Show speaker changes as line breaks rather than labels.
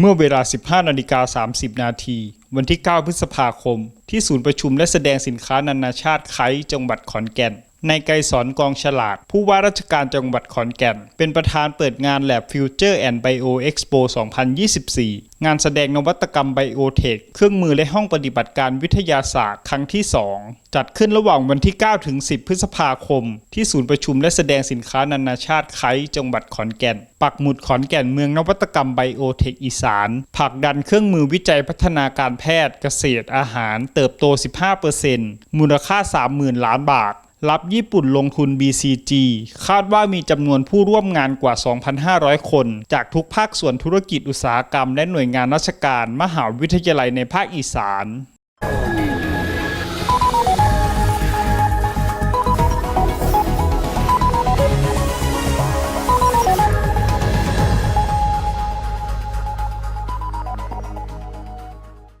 เมื่อเวลา 15นาฬิกา30 นาที วันที่ 9 พฤษภาคม ที่ศูนย์ประชุมและแสดงสินค้านานาชาติไคจังหวัดขอนแก่น นายไกรสอนกองฉลาด ผู้ว่าราชการจังหวัดขอนแก่น เป็นประธานเปิดงาน Lab Future and Bio Expo 2024 งานแสดงนวัตกรรมไบโอเทค เครื่องมือและห้องปฏิบัติการวิทยาศาสตร์ครั้งที่ 2 จัดขึ้นระหว่างวันที่ 9 ถึง 10 พฤษภาคม ที่ศูนย์ประชุมและแสดงสินค้านานาชาติไคจังหวัดขอนแก่น ปักหมุดขอนแก่นเมืองนวัตกรรมไบโอเทคอีสานผลักดันเครื่องมือวิจัยพัฒนาการแพทย์ เกษตรอาหาร เติบโต 15%มูลค่า 30,000 ล้านบาท รับญี่ปุ่นลงทุน BCG คาดว่ามีจำนวนผู้ร่วมงานกว่า 2,500 คน จากทุกภาคส่วนธุรกิจอุตสาหกรรมและหน่วยงานราชการ มหาวิทยาลัยในภาคอีสาน